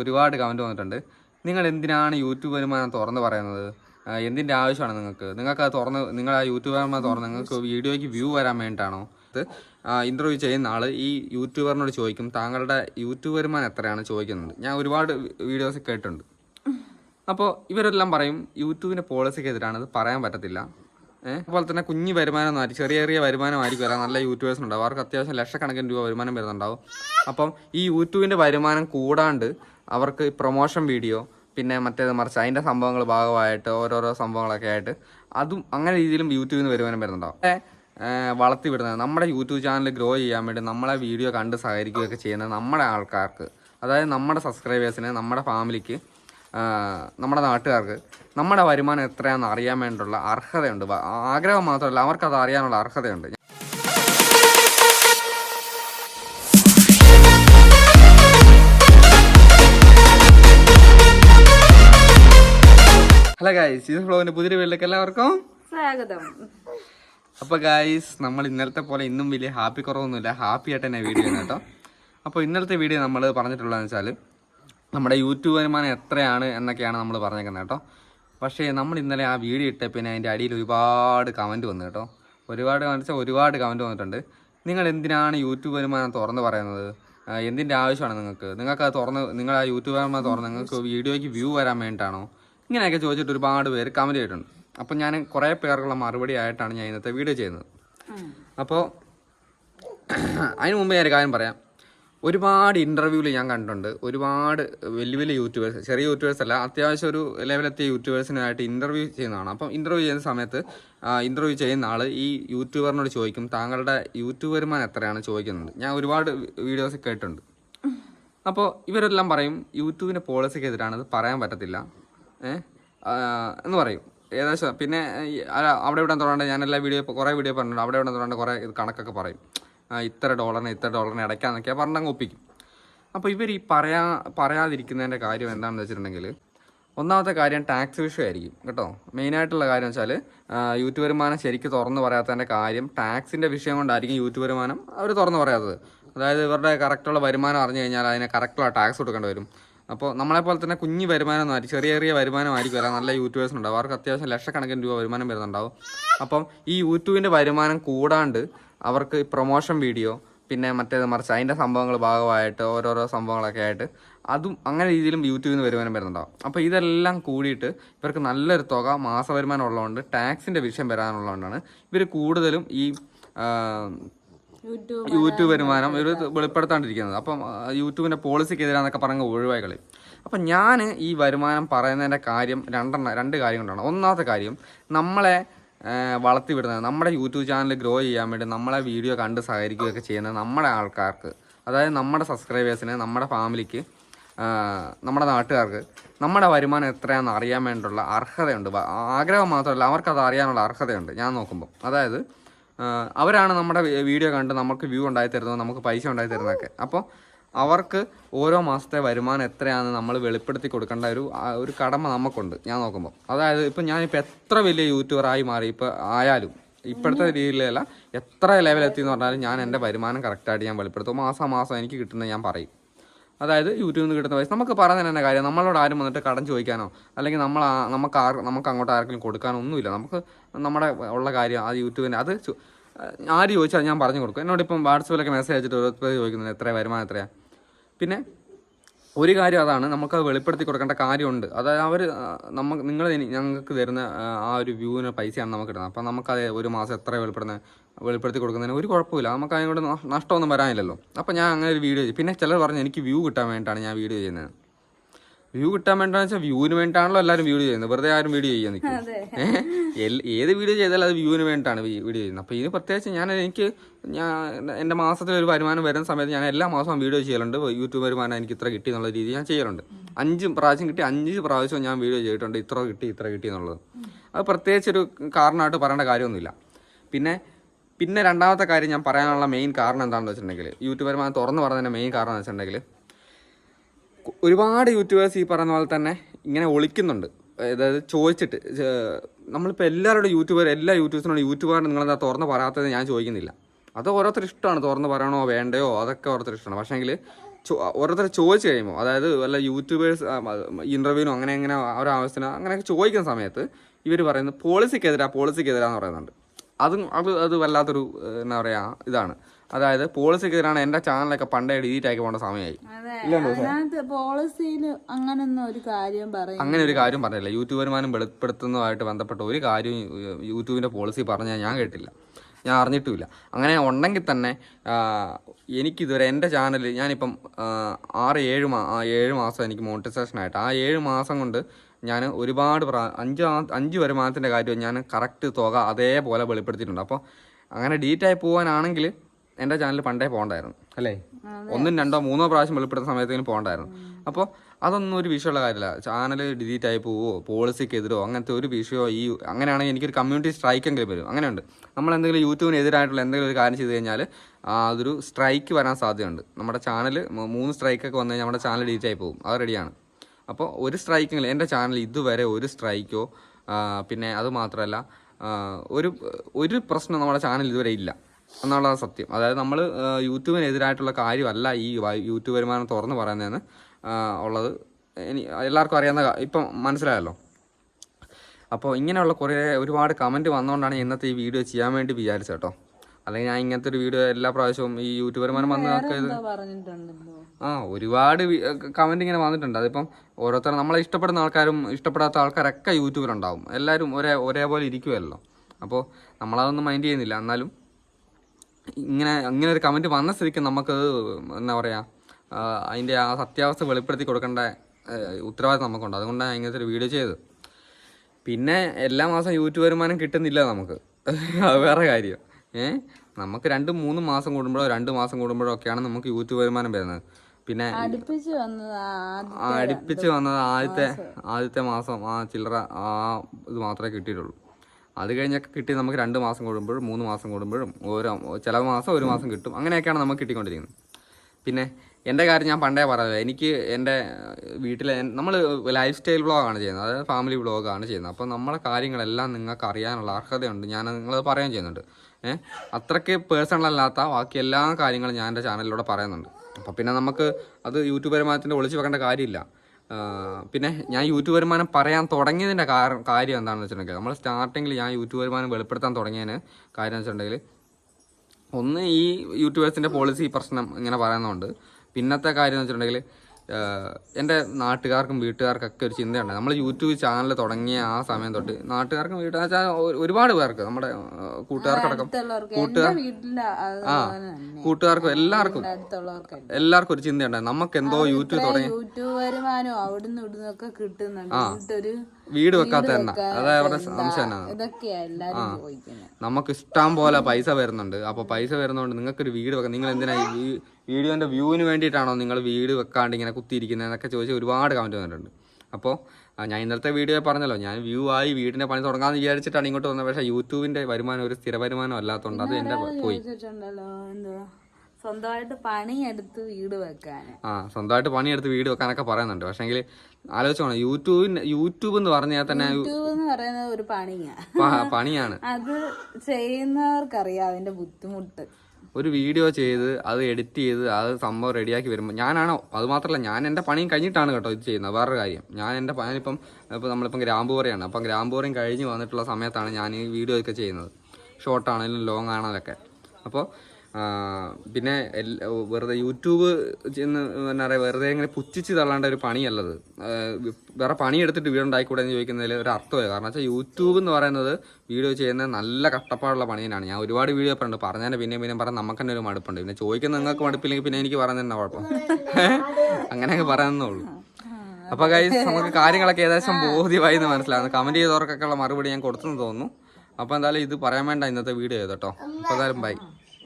ഒരുപാട് കമന്റ് വന്നിട്ടുണ്ട്. നിങ്ങൾ എന്തിനാണ് യൂട്യൂബ് വരുമാനം തുറന്ന് പറയുന്നത്? എന്തിന്റെ ആവശ്യമാണ് നിങ്ങൾക്ക്? നിങ്ങൾക്ക് അത് തുറന്ന് നിങ്ങൾ ആ യൂട്യൂബ് വരുമാനം തുറന്ന് നിങ്ങൾക്ക് വീഡിയോയ്ക്ക് വ്യൂ വരാൻ വേണ്ടിയിട്ടാണോ? അത് ഇന്റർവ്യൂ ചെയ്യുന്ന ആൾ ഈ യൂട്യൂബറിനോട് ചോദിക്കും താങ്കളുടെ യൂട്യൂബ് വരുമാനം എത്രയാണ് ചോദിക്കുന്നത്? ഞാൻ ഒരുപാട് വീഡിയോസ് കേട്ടിട്ടുണ്ട്. അപ്പോൾ ഇവരെല്ലാം പറയും യൂട്യൂബിന്റെ പോളിസിക്ക് എതിരാണ് ഇത് പറയാൻ പറ്റത്തില്ല. അതുപോലെ തന്നെ കുഞ്ഞു വരുമാനം ആയിരിക്കും ചെറിയ ചെറിയ വരുമാനമായിരിക്കും വരാം നല്ല യൂട്യൂബേഴ്സ് ഉണ്ടാവും അവർക്ക് അത്യാവശ്യം ലക്ഷക്കണക്കിന് രൂപ വരുമാനം വരുന്നുണ്ടാവും. അപ്പം ഈ യൂട്യൂബിന്റെ വരുമാനം കൂടാണ്ട് അവർക്ക് പ്രൊമോഷൻ വീഡിയോ പിന്നെ മറ്റേത് മറിച്ച് അതിന്റെ സംഭവങ്ങൾ ഭാഗമായിട്ട് ഓരോരോ സംഭവങ്ങളൊക്കെ ആയിട്ട് അതും അങ്ങനെ രീതിയിലും യൂട്യൂബിൽ നിന്ന് വരുമാനം വരുന്നുണ്ടാവും വളർത്തി വിടുന്നത് നമ്മുടെ യൂട്യൂബ് ചാനൽ ഗ്രോ ചെയ്യാൻ വേണ്ടി നമ്മളെ വീഡിയോ കണ്ട് സഹകരിക്കുകയൊക്കെ ചെയ്യുന്ന നമ്മുടെ ആൾക്കാർക്ക് അതായത് നമ്മുടെ സബ്സ്ക്രൈബേഴ്സിന് നമ്മുടെ ഫാമിലിക്ക് നമ്മുടെ നാട്ടുകാർക്ക് നമ്മുടെ വരുമാനം എത്രയാണെന്ന് അറിയാൻ വേണ്ടിയുള്ള അർഹതയുണ്ട്. ആഗ്രഹം മാത്രമല്ല അവർക്കത് അറിയാനുള്ള അർഹതയുണ്ട്. ഹലോ ഗായ്സ് ഇത് ഫ്ലോവിന്റെ പുതിയ വീട്ടിലേക്ക് എല്ലാവർക്കും സ്വാഗതം. അപ്പോൾ ഗായ്സ് നമ്മൾ ഇന്നലത്തെ പോലെ ഇന്നും വലിയ ഹാപ്പി കുറവൊന്നുമില്ല. ഹാപ്പി ആയിട്ട് തന്നെ വീഡിയോ ആണ് കേട്ടോ. അപ്പോൾ ഇന്നലത്തെ വീഡിയോ നമ്മൾ പറഞ്ഞിട്ടുള്ളതെന്ന് വെച്ചാൽ നമ്മുടെ യൂട്യൂബ് വരുമാനം എത്രയാണ് എന്നൊക്കെയാണ് നമ്മൾ പറഞ്ഞേക്കുന്നത് കേട്ടോ. പക്ഷേ നമ്മൾ ഇന്നലെ ആ വീഡിയോ ഇട്ട പിന്നെ അതിന്റെ അടിയിൽ ഒരുപാട് കമന്റ് വന്നു കേട്ടോ. ഒരുപാട് കാണിച്ചാൽ ഒരുപാട് കമന്റ് വന്നിട്ടുണ്ട്. നിങ്ങൾ എന്തിനാണ് യൂട്യൂബ് വരുമാനം തുറന്ന് പറയുന്നത്? എന്തിന്റെ ആവശ്യമാണ് നിങ്ങൾക്ക്? നിങ്ങൾക്ക് അത് തുറന്ന് നിങ്ങൾ ആ യൂട്യൂബ് വരുമാനം തുറന്ന് നിങ്ങൾക്ക് വീഡിയോയ്ക്ക് വ്യൂ വരാൻ വേണ്ടിയിട്ടാണോ? ഇങ്ങനെയൊക്കെ ചോദിച്ചിട്ട് ഒരുപാട് പേര് കമന്റ് ചെയ്തിട്ടുണ്ട്. അപ്പോൾ ഞാൻ കുറേ പേർക്കുള്ള മറുപടി ആയിട്ടാണ് ഞാൻ ഇന്നത്തെ വീഡിയോ ചെയ്യുന്നത്. അപ്പോൾ അതിന് മുമ്പ് ഞാൻ ഒരു കാര്യം പറയാം. ഒരുപാട് ഇന്റർവ്യൂവിൽ ഞാൻ കണ്ടിട്ടുണ്ട്. ഒരുപാട് വലിയ വലിയ യൂട്യൂബേഴ്സ് ചെറിയ യൂട്യൂബേഴ്സ് അല്ല അത്യാവശ്യം ഒരു ലെവലെത്തിയ യൂട്യൂബേഴ്സിനായിട്ട് ഇന്റർവ്യൂ ചെയ്യുന്നതാണ്. അപ്പം ഇന്റർവ്യൂ ചെയ്യുന്ന സമയത്ത് ഇന്റർവ്യൂ ചെയ്യുന്ന ആൾ ഈ യൂട്യൂബറിനോട് ചോദിക്കും താങ്കളുടെ യൂട്യൂബ് വരുമാനം എത്രയാണ്? ചോദിക്കുന്നത് ഞാൻ ഒരുപാട് വീഡിയോസ് കേട്ടിട്ടുണ്ട്. അപ്പോൾ ഇവരെല്ലാം പറയും യൂട്യൂബിന്റെ പോളിസിക്ക് എതിരാണ് അത് പറയാൻ പറ്റത്തില്ല. എന്ന് പറയും. ഏകദേശം പിന്നെ അവിടെ ഇവിടെ ഞാൻ എല്ലാ വീഡിയോ കുറേ വീഡിയോ പറഞ്ഞിട്ടുണ്ട്. അവിടെ ഇവിടെ തുടങ്ങേണ്ട കുറേ ഇത് കണക്കൊക്കെ പറയും. ഇത്ര ഡോളറിന് ഇത്ര ഡോളറിന് ഇടയ്ക്കാന്നൊക്കെ പറഞ്ഞങ്ങ് ഒപ്പിക്കും. അപ്പോൾ ഇവർ ഈ പറയാ പറയാതിരിക്കുന്നതിന്റെ കാര്യം എന്താണെന്ന് വെച്ചിട്ടുണ്ടെങ്കിൽ ഒന്നാമത്തെ കാര്യം ടാക്സ് വിഷയമായിരിക്കും കേട്ടോ. മെയിനായിട്ടുള്ള കാര്യം വെച്ചാൽ യൂട്യൂബ് വരുമാനം ശരിക്കും തുറന്ന് പറയാത്തതിന്റെ കാര്യം ടാക്സിന്റെ വിഷയം കൊണ്ടായിരിക്കും യൂട്യൂബ് വരുമാനം അവർ തുറന്ന് പറയാത്തത്. അതായത് ഇവരുടെ കറക്റ്റുള്ള വരുമാനം അറിഞ്ഞു കഴിഞ്ഞാൽ അതിനെ കറക്റ്റുള്ള ടാക്സ് കൊടുക്കേണ്ടി വരും. അപ്പോൾ നമ്മളെപ്പോലെ തന്നെ കുഞ്ഞു വരുമാനം ഒന്നും ചെറിയ ചെറിയ വരുമാനമായിരിക്കും വരാം നല്ല യൂട്യൂബേഴ്സ് ഉണ്ടാവും അവർക്ക് അത്യാവശ്യം ലക്ഷക്കണക്കിന് രൂപ വരുമാനം വരുന്നുണ്ടാവും. അപ്പം ഈ യൂട്യൂബിന്റെ വരുമാനം കൂടാണ്ട് അവർക്ക് പ്രൊമോഷൻ വീഡിയോ പിന്നെ മറ്റേത് മറിച്ച് അതിന്റെ സംഭവങ്ങൾ ഭാഗമായിട്ട് ഓരോരോ സംഭവങ്ങളൊക്കെ ആയിട്ട് അതും അങ്ങനെ രീതിയിലും യൂട്യൂബിൽ നിന്ന് വരുമാനം വരുന്നുണ്ടാവും. അപ്പോൾ ഇതെല്ലാം കൂടിയിട്ട് ഇവർക്ക് നല്ലൊരു തുക മാസ വരുമാനം ഉള്ളതുകൊണ്ട് ടാക്സിന്റെ വിഷയം വരാനുള്ളതുകൊണ്ടാണ് ഇവർ കൂടുതലും ഈ യൂട്യൂബ് വരുമാനം ഇവർ വെളിപ്പെടുത്താണ്ടിരിക്കുന്നത്. അപ്പം യൂട്യൂബിന്റെ പോളിസിക്ക് എതിരാന്നൊക്കെ പറഞ്ഞ് ഒഴിവായി കളി. അപ്പം ഞാൻ ഈ വരുമാനം പറയുന്നതിന്റെ കാര്യം രണ്ടെണ്ണം രണ്ട് കാര്യം കൊണ്ടാണ്. ഒന്നാമത്തെ കാര്യം നമ്മളെ വളർത്തിവിടുന്നത് വളർത്തി വിടുന്നത് നമ്മുടെ യൂട്യൂബ് ചാനൽ ഗ്രോ ചെയ്യാൻ വേണ്ടി നമ്മളെ വീഡിയോ കണ്ട് സഹകരിക്കുകയൊക്കെ ചെയ്യുന്ന നമ്മുടെ ആൾക്കാർക്ക് അതായത് നമ്മുടെ സബ്സ്ക്രൈബേഴ്സിന് നമ്മുടെ ഫാമിലിക്ക് നമ്മുടെ നാട്ടുകാർക്ക് നമ്മുടെ വരുമാനം എത്രയാണെന്ന് അറിയാൻ വേണ്ടിയുള്ള അർഹതയുണ്ട്. ആഗ്രഹം മാത്രമല്ല അവർക്കത് അറിയാനുള്ള അർഹതയുണ്ട്. ഞാൻ നോക്കുമ്പോൾ അതായത് അവരാണ് നമ്മുടെ വീഡിയോ കണ്ട് നമുക്ക് വ്യൂ ഉണ്ടായി തരുന്നത് നമുക്ക് പൈസ ഉണ്ടായി തരുന്നതൊക്കെ. അപ്പോൾ അവർക്ക് ഓരോ മാസത്തെ വരുമാനം എത്രയാണെന്ന് നമ്മൾ വെളിപ്പെടുത്തി കൊടുക്കേണ്ട ഒരു ഒരു കടമ നമുക്കുണ്ട് ഞാൻ നോക്കുമ്പോൾ അതായത് ഇപ്പം ഞാനിപ്പോൾ എത്ര വലിയ യൂട്യൂബറായി മാറി ഇപ്പോൾ ആയാലും ഇപ്പോഴത്തെ രീതിയിലല്ല എത്ര ലെവലെത്തി എന്ന് പറഞ്ഞാലും ഞാൻ എന്റെ വരുമാനം കറക്റ്റായിട്ട് ഞാൻ വെളിപ്പെടുത്തും. മാസം മാസം എനിക്ക് കിട്ടുന്നത് ഞാൻ പറയും. അതായത് യൂട്യൂബിൽ നിന്ന് കിട്ടുന്ന പൈസ. നമുക്ക് പറയുന്ന തന്നെ കാര്യം നമ്മളോട് ആരും വന്നിട്ട് കടം ചോദിക്കാനോ അല്ലെങ്കിൽ നമ്മൾ നമുക്ക് ആർ നമുക്ക് അങ്ങോട്ട് ആർക്കെങ്കിലും കൊടുക്കാനോ ഒന്നുമില്ല. നമുക്ക് നമ്മുടെ ഉള്ള കാര്യം അത് യൂട്യൂബിന്റെ അത് ആര് ചോദിച്ചാൽ ഞാൻ പറഞ്ഞു കൊടുക്കും. എന്നോട് ഇപ്പം വാട്സപ്പിലൊക്കെ മെസ്സേജ് അയച്ചിട്ട് ഓരോരുത്തർ ചോദിക്കുന്നുണ്ട് എത്ര വരുമാനം എത്രയാണ് പിന്നെ ഒരു കാര്യം അതാണ് നമുക്കത് വെളിപ്പെടുത്തി കൊടുക്കേണ്ട കാര്യമുണ്ട്. അതായത് അവർ നമ്മൾ നിങ്ങൾ ഞങ്ങൾക്ക് തരുന്ന ആ, ഒരു വ്യൂവിന് പൈസയാണ് നമുക്ക് കിട്ടുന്നത് അപ്പം നമുക്കത് ഒരു മാസം എത്ര വെളിപ്പെടുന്ന വെളിപ്പെടുത്തി കൊടുക്കുന്നതിന് ഒരു കുഴപ്പമില്ല. നമുക്ക് അതിനോട് നഷ്ട- നഷ്ടമൊന്നും വരാനില്ലല്ലോ. അപ്പം ഞാൻ അങ്ങനെ ഒരു വീഡിയോ പിന്നെ ചിലർ പറഞ്ഞു എനിക്ക് വ്യൂ കിട്ടാൻ വേണ്ടിയിട്ടാണ് ഞാൻ വീഡിയോ ചെയ്യുന്നത്. വ്യൂ കിട്ടാൻ വേണ്ടിയാണെന്ന് വെച്ചാൽ വ്യൂവിന് വേണ്ടിയിട്ടാണല്ലോ എല്ലാവരും വീഡിയോ ചെയ്യുന്നത്. വെറുതെ ആരും വീഡിയോ ചെയ്യാൻ നിൽക്കും? ഏത് വീഡിയോ ചെയ്താലും അത് വ്യൂവിന് വേണ്ടിയിട്ടാണ് വീഡിയോ ചെയ്യുന്നത്. അപ്പോൾ ഇതിന് പ്രത്യേകിച്ച് ഞാൻ എനിക്ക് ഞാൻ എന്റെ മാസത്തിൽ ഒരു വരുമാനം വരുന്ന സമയത്ത് ഞാൻ എല്ലാ മാസവും വീഡിയോ ചെയ്യലുണ്ട്. യൂട്യൂബ് വരുമാനം എനിക്ക് ഇത്ര കിട്ടി എന്നുള്ള രീതി ഞാൻ ചെയ്യലുണ്ട്. അഞ്ച് പ്രാവശ്യം കിട്ടി അഞ്ച് പ്രാവശ്യം ഞാൻ വീഡിയോ ചെയ്തിട്ടുണ്ട്. ഇത്ര കിട്ടി ഇത്ര കിട്ടി എന്നുള്ളത്. അത് പ്രത്യേകിച്ച് ഒരു കാരണമായിട്ട് പറയേണ്ട കാര്യമൊന്നുമില്ല. പിന്നെ പിന്നെ രണ്ടാമത്തെ കാര്യം ഞാൻ പറയാനുള്ള മെയിൻ കാരണം എന്താണെന്ന് വെച്ചിട്ടുണ്ടെങ്കിൽ യൂട്യൂബ് വരുമാനം തുറന്ന് പറഞ്ഞതിന്റെ മെയിൻ കാരണം എന്ന് വെച്ചിട്ടുണ്ടെങ്കിൽ ഒരുപാട് യൂട്യൂബേഴ്സ് ഈ പറയുന്ന പോലെ തന്നെ ഇങ്ങനെ ഒളിക്കുന്നുണ്ട്. അതായത് ചോദിച്ചിട്ട് നമ്മളിപ്പോൾ എല്ലാവരുടെ യൂട്യൂബർ എല്ലാ യൂട്യൂബേഴ്സിനോട് യൂട്യൂബറാണ് നിങ്ങളെന്താ തുറന്ന് പറയാത്തത് ഞാൻ ചോദിക്കുന്നില്ല. അത് ഓരോരുത്തർ ഇഷ്ടമാണ് തുറന്ന് പറയണോ വേണ്ടയോ അതൊക്കെ ഓരോരുത്തർ ഇഷ്ടമാണ്. പക്ഷേങ്കിൽ ഓരോരുത്തർ ചോദിച്ചു കഴിയുമ്പോൾ അതായത് വല്ല യൂട്യൂബേഴ്സ് ഇന്റർവ്യൂവിനോ അങ്ങനെ അങ്ങനെ ഒരു ആവശ്യത്തിന് അങ്ങനെയൊക്കെ ചോദിക്കുന്ന സമയത്ത് ഇവർ പറയുന്നത് പോളിസിക്കെതിരാ പോളിസിക്കെതിരാന്ന് പറയുന്നുണ്ട്. അതും അത് അത് വല്ലാത്തൊരു എന്താ പറയുക ഇതാണ്. അതായത് പോളിസിക്കെതിരാണ് എന്റെ ചാനലൊക്കെ പണ്ടേ ഡിലീറ്റ് ആക്കി പോകേണ്ട സമയമായി. അതെ അതിനകത്ത് പോളിസിയിൽ അങ്ങനൊന്നും ഒരു കാര്യം പറയും അങ്ങനെ ഒരു കാര്യം പറഞ്ഞില്ല. യൂട്യൂബ് വരുമാനം വെളിപ്പെടുത്തുന്നതുമായിട്ട് ബന്ധപ്പെട്ട ഒരു കാര്യവും യൂട്യൂബിന്റെ യൂട്യൂബിന്റെ പോളിസി പറഞ്ഞാൽ ഞാൻ കേട്ടില്ല. ഞാൻ അറിഞ്ഞിട്ടുമില്ല. അങ്ങനെ ഉണ്ടെങ്കിൽ തന്നെ എനിക്കിതുവരെ എന്റെ ചാനൽ ഞാനിപ്പം ആറ് ഏഴ് മാ ആ, ഏഴ് മാസം എനിക്ക് മോണിറ്റൈസേഷൻ ആയിട്ട് ആ ഏഴ് മാസം കൊണ്ട് ഞാൻ ഒരുപാട് പ്രാ അഞ്ച് അഞ്ച് വരുമാനത്തിന്റെ കാര്യം ഞാൻ കറക്റ്റ് തുക അതേപോലെ വെളിപ്പെടുത്തിയിട്ടുണ്ട്. അപ്പോൾ അങ്ങനെ ഡീറ്റായി പോകാനാണെങ്കിൽ എന്റെ ചാനൽ പണ്ടേ പോകണ്ടായിരുന്നു. അല്ലേ? ഒന്നും രണ്ടോ മൂന്നോ പ്രാവശ്യം വെളിപ്പെടുന്ന സമയത്തേക്കും പോകണ്ടായിരുന്നു. അപ്പോൾ അതൊന്നും ഒരു വിഷയമുള്ള കാര്യമില്ല. ചാനൽ ഡിലീറ്റ് ആയി പോവോ പോളിസിക്കെതിരോ അങ്ങനത്തെ ഒരു വിഷയമോ ഈ അങ്ങനെയാണെങ്കിൽ എനിക്കൊരു കമ്മ്യൂണിറ്റി സ്ട്രൈക്ക് എങ്കിലും വരും. അങ്ങനെയുണ്ട്. നമ്മൾ എന്തെങ്കിലും യൂട്യൂബിന് എതിരായിട്ടുള്ള എന്തെങ്കിലും ഒരു കാര്യം ചെയ്ത് കഴിഞ്ഞാൽ അതൊരു സ്ട്രൈക്ക് വരാൻ സാധ്യതയുണ്ട്. നമ്മുടെ ചാനൽ മൂന്ന് സ്ട്രൈക്കൊക്കെ വന്നു കഴിഞ്ഞാൽ നമ്മുടെ ചാനൽ ഡിലീറ്റ് ആയി പോകും. അത് റെഡിയാണ് അപ്പോൾ ഒരു സ്ട്രൈക്കെങ്കിലും എന്റെ ചാനൽ ഇതുവരെ ഒരു സ്ട്രൈക്കോ പിന്നെ അത് മാത്രമല്ല ഒരു ഒരു പ്രശ്നം നമ്മുടെ ചാനൽ ഇതുവരെ ഇല്ല. എന്നുള്ളതാണ് സത്യം. അതായത് നമ്മൾ യൂട്യൂബിനെതിരായിട്ടുള്ള കാര്യമല്ല ഈ യൂട്യൂബ് വരുമാനം തുറന്ന് പറയുന്നതെന്ന് ഉള്ളത്. ഇനി എല്ലാവർക്കും അറിയാവുന്ന ഇപ്പം മനസ്സിലായല്ലോ? അപ്പോൾ ഇങ്ങനെയുള്ള കുറേ ഒരുപാട് കമന്റ് വന്നുകൊണ്ടാണ് ഇന്നത്തെ ഈ വീഡിയോ ചെയ്യാൻ വേണ്ടി വിചാരിച്ചത് കേട്ടോ അല്ലെങ്കിൽ ഞാൻ ഇങ്ങനത്തെ ഒരു വീഡിയോ എല്ലാ പ്രാവശ്യവും ഈ യൂട്യൂബ് വരുമാനം വന്ന് ആ ഒരുപാട് കമന്റ് ഇങ്ങനെ വന്നിട്ടുണ്ട്. അതിപ്പം ഓരോരുത്തർ നമ്മളെ ഇഷ്ടപ്പെടുന്ന ആൾക്കാരും ഇഷ്ടപ്പെടാത്ത ആൾക്കാരൊക്കെ യൂട്യൂബിലുണ്ടാവും. എല്ലാവരും ഒരേ ഒരേപോലെ ഇരിക്കുമല്ലോ അപ്പോൾ നമ്മളതൊന്നും മൈൻഡ് ചെയ്യുന്നില്ല. എന്നാലും ഇങ്ങനെ ഇങ്ങനെ ഒരു കമന്റ് വന്ന സ്ഥിതിക്ക് നമുക്ക് എന്താ പറയുക അതിന്റെ ആ സത്യാവസ്ഥ വെളിപ്പെടുത്തി കൊടുക്കേണ്ട ഉത്തരവാദിത്തം നമുക്കുണ്ട്. അതുകൊണ്ടാണ് ഇങ്ങനത്തെ ഒരു വീഡിയോ ചെയ്തത്. പിന്നെ എല്ലാ മാസം യൂട്യൂബ് വരുമാനം കിട്ടുന്നില്ല നമുക്ക്. അത് വേറെ കാര്യം. ഏ നമുക്ക് രണ്ട് മൂന്ന് മാസം കൂടുമ്പോഴോ രണ്ട് മാസം കൂടുമ്പോഴോ ഒക്കെയാണ് നമുക്ക് യൂട്യൂബ് വരുമാനം വരുന്നത്. പിന്നെ അടുപ്പിച്ച് വന്നത് ആദ്യത്തെ ആദ്യത്തെ മാസം ആ ചില്ലറ ആ ഇത് മാത്രമേ കിട്ടിയിട്ടുള്ളൂ. അത് കഴിഞ്ഞൊക്കെ കിട്ടി നമുക്ക് രണ്ട് മാസം കൂടുമ്പോഴും മൂന്ന് മാസം കൂടുമ്പോഴും ഓരോ ചില മാസം ഒരു മാസം കിട്ടും. അങ്ങനെയൊക്കെയാണ് നമുക്ക് കിട്ടിക്കൊണ്ടിരിക്കുന്നത്. പിന്നെ എന്റെ കാര്യം ഞാൻ പണ്ടേ പറഞ്ഞത് എനിക്ക് എന്റെ വീട്ടിലെ നമ്മൾ ലൈഫ് സ്റ്റൈൽ വ്ളോഗാണ് ചെയ്യുന്നത്. അതായത് ഫാമിലി വ്ളോഗാണ് ചെയ്യുന്നത്. അപ്പോൾ നമ്മളെ കാര്യങ്ങളെല്ലാം നിങ്ങൾക്ക് അറിയാനുള്ള അർഹതയുണ്ട്. ഞാൻ നിങ്ങളത് പറയുകയും ചെയ്യുന്നുണ്ട്. ഏഹ് അത്രയ്ക്ക് പേഴ്സണൽ അല്ലാത്ത ബാക്കി എല്ലാ കാര്യങ്ങളും ഞാൻ എന്റെ ചാനലിലൂടെ പറയുന്നുണ്ട്. അപ്പോൾ പിന്നെ നമുക്ക് അത് യൂട്യൂബ് വരുമാനത്തിന്റെ ഒളിച്ചു വെക്കേണ്ട കാര്യമില്ല. പിന്നെ ഞാൻ യൂട്യൂബ് വരുമാനം പറയാൻ തുടങ്ങിയതിന്റെ കാരണം കാര്യം എന്താണെന്ന് വെച്ചിട്ടുണ്ടെങ്കിൽ നമ്മൾ സ്റ്റാർട്ടിങ്ങിൽ ഞാൻ യൂട്യൂബ് വരുമാനം വെളിപ്പെടുത്താൻ തുടങ്ങിയതിന് കാര്യം എന്ന് വെച്ചിട്ടുണ്ടെങ്കിൽ ഒന്ന് ഈ യൂട്യൂബേഴ്സിന്റെ പോളിസി പ്രശ്നം ഇങ്ങനെ പറയുന്നതുകൊണ്ട് പിന്നത്തെ കാര്യം എന്ന് വെച്ചിട്ടുണ്ടെങ്കിൽ എന്റെ നാട്ടുകാർക്കും വീട്ടുകാർക്കൊക്കെ ഒരു ചിന്തയുണ്ട്. നമ്മൾ യൂട്യൂബ് ചാനൽ തുടങ്ങിയ ആ സമയം തൊട്ട് നാട്ടുകാർക്കും വീട്ടുകാർ ഒരുപാട് പേർക്ക് നമ്മുടെ കൂട്ടുകാർക്കടക്കം കൂട്ടുകാർ ആ കൂട്ടുകാർക്കും എല്ലാവർക്കും എല്ലാവർക്കും ഒരു ചിന്തയുണ്ട്. നമുക്ക് എന്തോ യൂട്യൂബ് തുടങ്ങി ആ വീട് വെക്കാത്ത എണ്ണ അതായത് അവരുടെ സംശയം ആ നമുക്ക് ഇഷ്ടം പോലെ പൈസ വരുന്നുണ്ട്. അപ്പൊ പൈസ വരുന്നതുകൊണ്ട് നിങ്ങൾക്കൊരു വീട് വെക്കാം നിങ്ങൾ എന്തിനാ ഈ വീ- വീഡിയോന്റെ വ്യൂവിന് വേണ്ടിയിട്ടാണോ നിങ്ങൾ വീട് വെക്കാണ്ട് ഇങ്ങനെ കുത്തിയിരിക്കുന്നത് എന്നൊക്കെ ചോദിച്ച് ഒരുപാട് കമന്റ് വന്നിട്ടുണ്ട്. അപ്പോൾ ഞാൻ ഇന്നത്തെ വീഡിയോ പറഞ്ഞല്ലോ ഞാൻ വ്യൂ ആയി വീടിന്റെ പണി തുടങ്ങാമെന്ന് വിചാരിച്ചിട്ടാണ് ഇങ്ങോട്ട് വന്നത്. പക്ഷേ യൂട്യൂബിന്റെ വരുമാനം ഒരു സ്ഥിര വരുമാനം അല്ലാത്തതുകൊണ്ട് അത് എന്റെ പോയി. സ്വന്തമായിട്ട് പണിയെടുത്ത് വീട് ആ സ്വന്തമായിട്ട് പണിയെടുത്ത് വീട് വെക്കാനൊക്കെ പറയുന്നുണ്ട്. പക്ഷേങ്കിൽ ആലോചിച്ചോണം യൂട്യൂബിന് യൂട്യൂബ് എന്ന് പറഞ്ഞാൽ തന്നെ യൂട്യൂബ് എന്ന് പറയുന്നത് ഒരു പണിയാ. പണിയാണ്. അത് ചെയ്യുന്നവർക്കറിയാം അതിന്റെ ബുദ്ധിമുട്ട്. ഒരു വീഡിയോ ചെയ്ത് അത് എഡിറ്റ് ചെയ്ത് അത് സംഭവം റെഡിയാക്കി വരുമ്പോൾ ഞാനാണോ അത് മാത്രമല്ല ഞാൻ എന്റെ പണിയും കഴിഞ്ഞിട്ടാണ് കേട്ടോ ഇത് ചെയ്യുന്നത്. വേറൊരു കാര്യം. ഞാൻ എന്റെ ഞാനിപ്പം ഇപ്പോൾ നമ്മളിപ്പം ഗ്രാമ്പൂറയാണ് അപ്പം ഗ്രാമ്പൂറയും കഴിഞ്ഞ് വന്നിട്ടുള്ള സമയത്താണ് ഞാൻ ഈ വീഡിയോ ഒക്കെ ചെയ്യുന്നത്. ഷോർട്ടാണെങ്കിലും ലോങ് ആണെങ്കിലൊക്കെ. അപ്പോൾ പിന്നെ വെറുതെ യൂട്യൂബ് ചെന്ന് എന്താ പറയുക വെറുതെ ഇങ്ങനെ പുച്ഛിച്ച് തള്ളേണ്ട ഒരു പണിയല്ലത്. വേറെ പണിയെടുത്തിട്ട് വീഡിയോ ഉണ്ടായിക്കൂടെ എന്ന് ചോദിക്കുന്നതിൽ ഒരു അർത്ഥമില്ല കാരണം വെച്ചാൽ യൂട്യൂബ് എന്ന് പറയുന്നത് വീഡിയോ ചെയ്യുന്ന നല്ല കഷ്ടപ്പാടുള്ള പണി തന്നെയാണ്. ഞാൻ ഒരുപാട് വീഡിയോ പറഞ്ഞു പറഞ്ഞതിന് പിന്നെയും പിന്നെ പറഞ്ഞാൽ നമുക്ക് തന്നെ ഒരു മടുപ്പുണ്ട്. പിന്നെ ചോദിക്കുന്ന നിങ്ങൾക്ക് മടുപ്പില്ലെങ്കിൽ പിന്നെ എനിക്ക് പറഞ്ഞു തന്നെ കുഴപ്പം. അങ്ങനെയൊക്കെ പറയാനേ ഉള്ളൂ. അപ്പോൾ ഗൈസ് നമുക്ക് കാര്യങ്ങളൊക്കെ ഏകദേശം ബോധ്യമായി എന്ന് മനസ്സിലാകുന്നു. കമന്റ് ചെയ്തവർക്കൊക്കെ ഉള്ള മറുപടി ഞാൻ കൊടുത്തെന്ന് തോന്നുന്നു. അപ്പോൾ എന്തായാലും ഇത് പറയാൻ വേണ്ട ഇന്നത്തെ വീഡിയോ ചെയ്തോട്ടോ അപ്പോൾ എന്തായാലും ബൈ